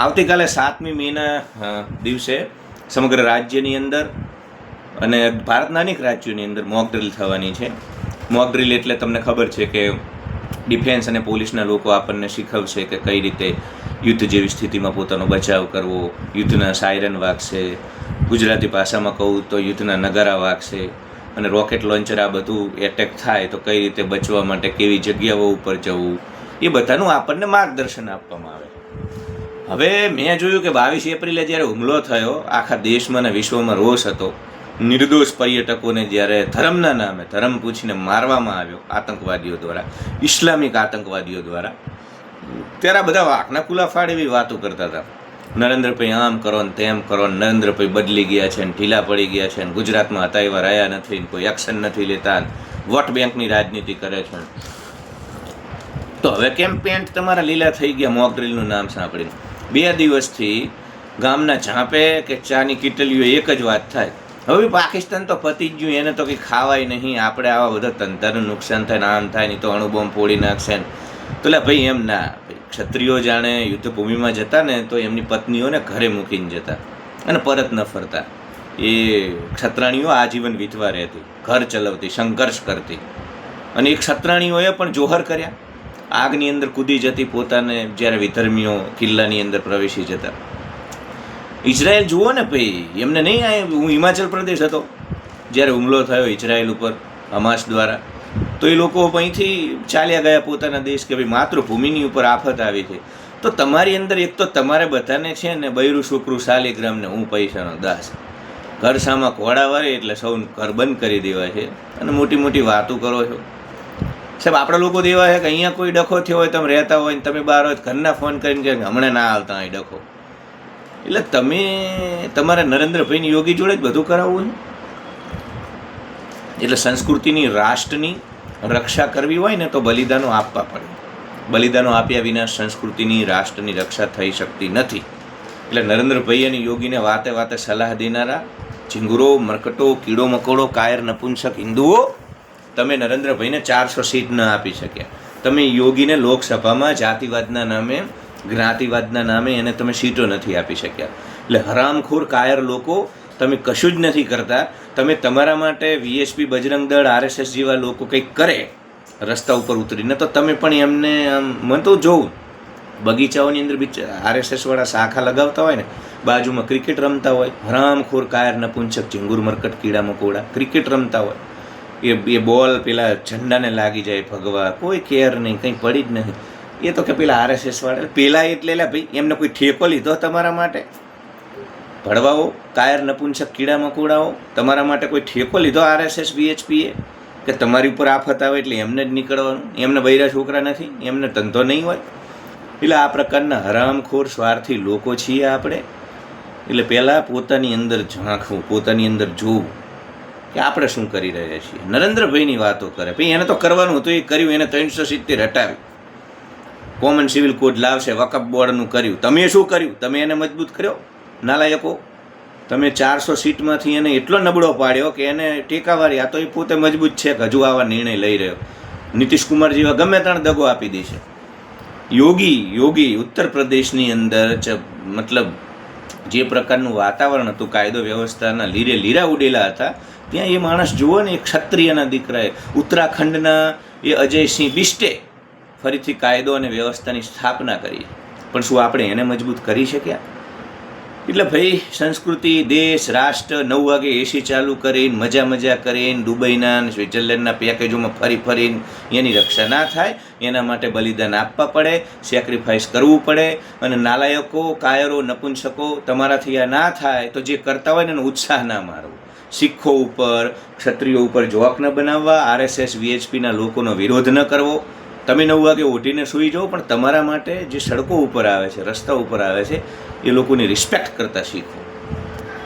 આવતીકાલે સાતમી મેના દિવસે સમગ્ર રાજ્યની અંદર અને ભારતના અનેક રાજ્યોની અંદર મોક ડ્રિલ થવાની છે. મોક ડ્રિલ એટલે તમને ખબર છે કે ડિફેન્સ અને પોલીસના લોકો આપણને શીખવશે કે કઈ રીતે યુદ્ધ જેવી સ્થિતિમાં પોતાનો બચાવ કરવો, યુદ્ધના સાયરન વાગશે, ગુજરાતી ભાષામાં કહું તો યુદ્ધના નગારા વાગશે અને રોકેટ લોન્ચર આ બધું એટેક થાય તો કઈ રીતે બચવા માટે કેવી જગ્યાઓ ઉપર જવું, એ બધાનું આપણને માર્ગદર્શન આપવામાં આવે. હવે મેં જોયું કે બાવીસ એપ્રિલે જ્યારે હુમલો થયો, આખા દેશમાં અને વિશ્વમાં રોષ હતો. નિર્દોષ પર્યટકોને જ્યારે ધર્મના નામે ધર્મ પૂછીને મારવામાં આવ્યો આતંકવાદીઓ દ્વારા, ઇસ્લામિક આતંકવાદીઓ દ્વારા, ત્યારે બધા વાંકના ફાડ એવી વાતો કરતા હતા. નરેન્દ્રભાઈ આમ કરો ને તેમ કરો ને નરેન્દ્રભાઈ બદલી ગયા છે ને ઢીલા પડી ગયા છે ને ગુજરાતમાં હતા એવા રહ્યા નથી ને કોઈ એક્શન નથી લેતા વોટ બેંકની રાજનીતિ કરે છે તો હવે કેમ પેન્ટ તમારા લીલા થઈ ગયા? મોક ડ્રીલનું નામ સાંભળીને. બે દિવસથી ગામના ઝાંપે કે ચાની કીટલીઓ એક જ વાત થાય. હવે પાકિસ્તાન તો પતી જ ગયું, એને તો કંઈ ખાવાય નહીં. આપણે આવા બધા તંત્રનું નુકસાન થાય ને આમ થાય નહીં તો અણુબોમ્બ ફોડી નાખશે ને. તો ભાઈ એમ ના ક્ષત્રિયો જાણે યુદ્ધભૂમિમાં જતા ને તો એમની પત્નીઓને ઘરે મૂકીને જતા અને પરત ન ફરતા. એ ક્ષત્રાણીઓ આજીવન વિધવા રહેતી, ઘર ચલાવતી, સંઘર્ષ કરતી. અને એ ક્ષત્રાણીઓએ પણ જોહર કર્યા. આગની અંદર કૂદી જતી પોતાને જ્યારે વિધર્મીઓ કિલ્લાની અંદર પ્રવેશી જતા. ઇઝરાયલ જુઓ ને ભાઈ, એમને નહીં આ હું હિમાચલ પ્રદેશ હતો, જ્યારે હુમલો થયો ઇઝરાયલ ઉપર, હમાસ દ્વારા. તો એ લોકો અહીંથી ચાલ્યા ગયા પોતાના દેશ કે ભાઈ માતૃભૂમિની ઉપર આફત આવી છે. તો તમારી અંદર એક તો તમારે બધાને છે ને બૈરું, શુક્રુ શાલિગ્રામને હું પૈસાનો દાસ. ઘર સામા ઘોડા વરે એટલે સૌ ઘર બંધ કરી દેવાય છે. અને મોટી મોટી વાતો કરો છો. સાહેબ, આપણા લોકો તો એવા છે કે અહીંયા કોઈ ડખો થયો હોય, તમે રહેતા હોય ને તમે બહાર હોય ઘરના ફોન કરીને કે હમણાં ના આવતા અહીં ડખો. એટલે તમે, તમારા નરેન્દ્રભાઈની યોગી જોડે જ બધું કરાવવું છે. એટલે સંસ્કૃતિની, રાષ્ટ્રની રક્ષા કરવી હોય ને તો બલિદાનો આપવા પડે. બલિદાનો આપ્યા વિના સંસ્કૃતિની, રાષ્ટ્રની રક્ષા થઈ શકતી નથી. એટલે નરેન્દ્રભાઈ અને યોગીને વાતે વાતે સલાહ દેનારા, ઝીંગુરો, મરકટો, કીડો મકોડો, કાયર નપુંસક હિન્દુઓ તમે નરેન્દ્રભાઈને ચારસો સીટ ન આપી શક્યા. તમે યોગીને લોકસભામાં જાતિવાદના નામે, જ્ઞાતિવાદના નામે એને તમે સીટો નથી આપી શક્યા. એટલે હરામખોર, કાયર લોકો તમે કશું જ નથી કરતા. તમે તમારા માટે વીએસપી, બજરંગ દળ, આરએસએસ જેવા લોકો કંઈક કરે, રસ્તા ઉપર ઉતરીને, તો તમે પણ એમને આમ, મને તો જોઉં બગીચાઓની અંદર બીચ આરએસએસવાળા શાખા લગાવતા હોય ને, બાજુમાં ક્રિકેટ રમતા હોય, હરામખોર, કાયર, નપુંસક ઝીંગુર મરકટ, કીડા, મકોડા, ક્રિકેટ રમતા હોય. એ એ બોલ પેલા ઝંડાને લાગી જાય ભગવા. કોઈ કેર નહીં, કંઈ પડી જ નહીં. એ તો કે પેલા આરએસએસ વાળા, પેલા એટલે ભાઈ, એમને કોઈ ઠેકો લીધો તમારા માટે? ભડવાઓ, કાયર નપુંસક કીડા મકોડાઓ, તમારા માટે કોઈ ઠેકો લીધો આરએસએસ બીએચપીએ કે તમારી ઉપર આફત આવે એટલે એમને જ નીકળવાનું? એમને બૈરા છોકરા નથી? એમને ધંધો નહીં હોય? એટલે આ પ્રકારના હરામખોર, સ્વાર્થી લોકો છીએ આપણે. એટલે પહેલાં પોતાની અંદર ઝાંખવું, પોતાની અંદર જોવું. કે આપણે શું કરી રહ્યા છીએ? નરેન્દ્રભાઈની વાતો કરે. ભાઈ એને તો કરવાનું હતું, એ કર્યું, એને ત્રણસો સિત્તેર હટાવી કોમન સિવિલ કોડ લાવશે વકફ બોર્ડનું કર્યું. તમે શું કર્યું? તમે એને મજબૂત કર્યો? નાલાયકો, તમે ચારસો સીટમાંથી એને એટલો નબળો પાડ્યો કે એને ટેકાવારી, આ તો એ પોતે મજબૂત છે કે હજુ આવા નિર્ણય લઈ રહ્યો. નીતિશ કુમાર જેવા ગમે ત્રણ દગો આપી દેશે. યોગી યોગી, ઉત્તર પ્રદેશની અંદર મતલબ જે પ્રકારનું વાતાવરણ હતું, કાયદો વ્યવસ્થાના લીરે લીરા ઉડેલા હતા ત્યાં એ માણસ જુઓ ને, એ ક્ષત્રિયના દીકરાએ. ઉત્તરાખંડના એ અજયસિંહ બિસ્ટે ફરીથી કાયદો અને વ્યવસ્થાની સ્થાપના કરી. પણ શું આપણે એને મજબૂત કરી શક્યા? એટલે ભાઈ, સંસ્કૃતિ, દેશ, રાષ્ટ્ર, નવ વાગે એસી ચાલુ કરીને, મજા મજા કરીને, દુબઈના સ્વિટ્ઝરલેન્ડના પેકેજોમાં ફરી ફરીને એની રક્ષા ના થાય, એના માટે બલિદાન આપવા પડે સેક્રિફાઈસ કરવું પડે, અને નાલાયકો, કાયરો, નપુંસકો તમારાથી આ ના થાય, તો જે કરતા હોય ને એનો ઉત્સાહ ના મારવો. શીખો ઉપર, ક્ષત્રિયો ઉપર જોક ન બનાવવા, આરએસએસ, વીએચપીના લોકોનો વિરોધ ન કરવો. તમે નવ વાગે ઉઠીને સૂઈ જાઓ, પણ તમારા માટે જે સડકો ઉપર આવે છે, રસ્તા ઉપર આવે છે, એ લોકોની રિસ્પેક્ટ કરતાં શીખો.